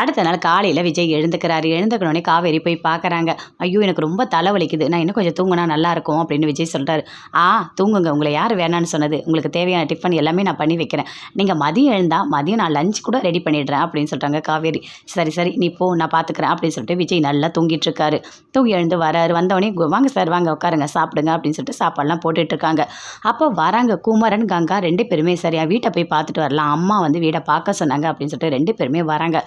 அடுத்த நாள் காலையில் விஜய் எழுந்துக்கிறாரு. எழுந்துக்கணுன்னே காவேரி போய் பார்க்குறாங்க ஐயோ எனக்கு ரொம்ப தலைவலிக்குது. நான் இன்னும் கொஞ்சம் தூங்கினா நல்லாயிருக்கும் அப்படின்னு விஜய் சொல்கிறாரு ஆ தூங்குங்க. உங்களை யார் வேணான்னு சொன்னது. உங்களுக்கு தேவையான டிஃபன் எல்லாமே நான் பண்ணி வைக்கிறேன். நீங்கள் மதியம் எழுந்தால் மதியம் நான் லஞ்ச் கூட ரெடி பண்ணிடுறேன் அப்படின்னு சொல்கிறாங்க காவேரி. சரி சரி நீ போ நான் பார்த்துக்கிறேன் அப்படின்னு சொல்லிட்டு விஜய் நல்லா தூங்கிட்டு இருக்காரு. தூங்கி எழுந்து வராரு. வந்தவொடனே வாங்க சார் வாங்க உட்காருங்க. சாப்பிடுங்க. அப்படின்னு சொல்லிட்டு சாப்பாடுலாம் போட்டுட்டு இருக்காங்க. அப்போ வராங்க குமரன் கங்கா ரெண்டு பேருமே. சரியா வீட்டை போய் பார்த்துட்டு வரலாம். அம்மா வந்து வீடை பார்க்க சொன்னாங்க அப்படின்னு சொல்லிட்டு ரெண்டு பேருமே வராங்க.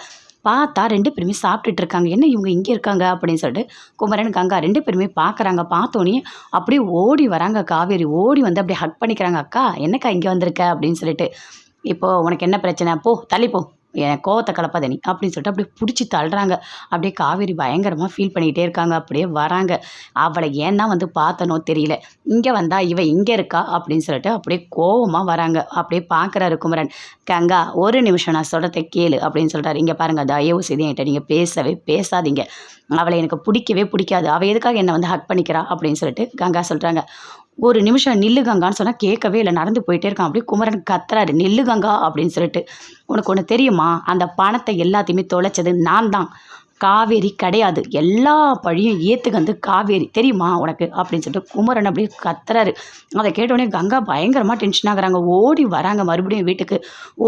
பார்த்தா ரெண்டு பேருமே சாப்பிட்டுட்டு இருக்காங்க. என்ன இவங்க இங்கே இருக்காங்க? அப்படின்னு சொல்லிட்டு குமரன் கங்கா ரெண்டு பேருமே பார்க்குறாங்க. பார்த்தோன்னே அப்படியே ஓடி வராங்க. காவேரி ஓடி வந்து அப்படியே ஹக் பண்ணிக்கிறாங்க. அக்கா என்னக்கா இங்கே வந்திருக்க? அப்படின்னு சொல்லிட்டு. இப்போது உனக்கு என்ன பிரச்சனை? போ தள்ளி போ. என் கோவத்தை கலப்பாத நீ அப்படின்னு சொல்லிட்டு அப்படியே பிடிச்சி தள்ளுறாங்க. அப்படியே காவேரி பயங்கரமாக ஃபீல் பண்ணிக்கிட்டே இருக்காங்க. அப்படியே வராங்க. அவளை ஏன்னா வந்து பார்த்தனோ தெரியல. இங்கே வந்தா இவ இங்கே இருக்கா? அப்படின்னு சொல்லிட்டு அப்படியே கோவமாக வராங்க. அப்படியே பார்க்குறாரு குமரன். கங்கா ஒரு நிமிஷம் நான் சொல்கிறத கேளு அப்படின்னு சொல்கிறாரு இங்கே பாருங்க தயவு செய்து என்கிட்ட நீங்கள் பேசவே பேசாதீங்க. அவளை எனக்கு பிடிக்கவே பிடிக்காது. அவள் எதுக்காக என்னை வந்து ஹக் பண்ணிக்கிறா? அப்படின்னு சொல்லிட்டு கங்கா சொல்கிறாங்க ஒரு நிமிஷம் நில்லு கங்கான்னு சொன்னால் கேட்கவே இல்லை. நடந்து போயிட்டே இருக்கான். அப்படியே குமரன் கத்துறாரு. நில்லு கங்கா அப்படின்னு சொல்லிட்டு. உனக்கு ஒன்று தெரியுமா? அந்த பணத்தை எல்லாத்தையுமே தொலைச்சது நான் தான். காவேரி கிடையாது. எல்லா பழியும் ஏற்றுக்கு வந்து காவேரி. தெரியுமா உனக்கு? அப்படின்னு சொல்லிட்டு குமரன் அப்படியே கத்துறாரு. அதை கேட்டோடனே கங்கா பயங்கரமாக டென்ஷன் ஆகுறாங்க. ஓடி வராங்க மறுபடியும் வீட்டுக்கு.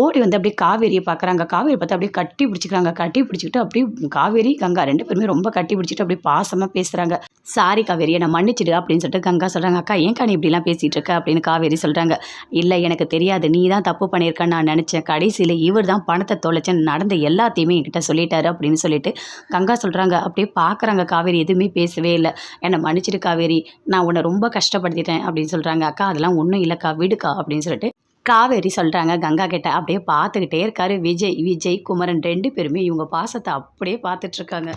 ஓடி வந்து அப்படியே காவேரியை பார்க்குறாங்க. காவேரி பார்த்து அப்படியே கட்டி பிடிச்சிக்கிறாங்க. கட்டி பிடிச்சிக்கிட்டு அப்படியே காவேரி கங்கா ரெண்டு பேருமே ரொம்ப கட்டி பிடிச்சிட்டு அப்படியே பாசமாக பேசுகிறாங்க சாரி காவேரி என்னை மன்னிச்சிடு அப்படின்னு சொல்லிட்டு கங்கா சொல்கிறாங்க அக்கா ஏன்க்கா நீ இப்படிலாம் பேசிகிட்டு இருக்க? அப்படின்னு காவேரி சொல்கிறாங்க இல்லை எனக்கு தெரியாது. நீ தான் தப்பு பண்ணியிருக்கேன்னு நான் நினச்சேன். கடைசியில் இவர் தான் பணத்தை தொலைச்சேன் நடந்த எல்லாத்தையுமே என்கிட்ட சொல்லிட்டாரு அப்படின்னு சொல்லிட்டு கங்கா சொல்கிறாங்க அப்படியே பார்க்குறாங்க காவேரி எதுவுமே பேசவே இல்லை. என்னை மன்னிச்சிடு காவேரி. நான் உன்னை ரொம்ப கஷ்டப்படுத்திட்டேன் அப்படின்னு சொல்கிறாங்க அக்கா அதெல்லாம் ஒன்றும் இல்லைக்கா விடுக்கா அப்படின்னு சொல்லிட்டு காவேரி சொல்கிறாங்க கங்கா கிட்ட அப்படியே பார்த்துக்கிட்டே இருக்காரு. விஜய் விஜய் குமரன் ரெண்டு பேருமே இவங்க பாசத்தை அப்படியே பார்த்துட்ருக்காங்க